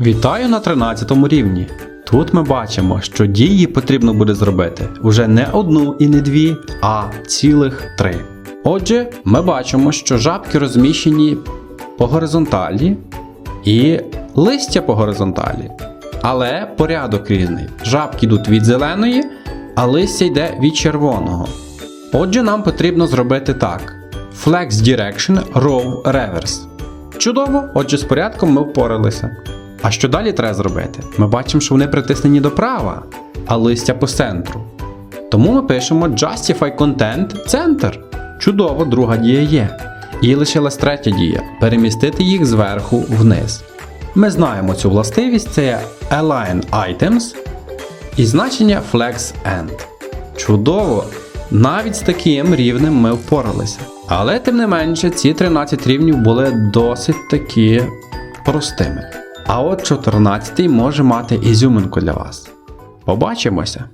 Вітаю на 13 рівні. Тут ми бачимо, що дії потрібно буде зробити вже не одну і не дві, а цілих три. Отже, ми бачимо, що жабки розміщені по горизонталі і листя по горизонталі. Але порядок різний. Жабки йдуть від зеленої, а листя йде від червоного. Отже, нам потрібно зробити так: Flex Direction Row Reverse. Чудово, отже, з порядком ми впоралися. А що далі треба зробити? Ми бачимо, що вони притиснені до права, а листя по центру. Тому ми пишемо Justify Content Center. Чудово, друга дія є. І лишилась третя дія перемістити їх зверху вниз. Ми знаємо цю властивість, це Align Items і значення Flex End. Чудово! Навіть з таким рівнем ми впоралися. Але тим не менше, ці 13 рівнів були досить такі простими. А от 14 може мати ізюминку для вас. Побачимося!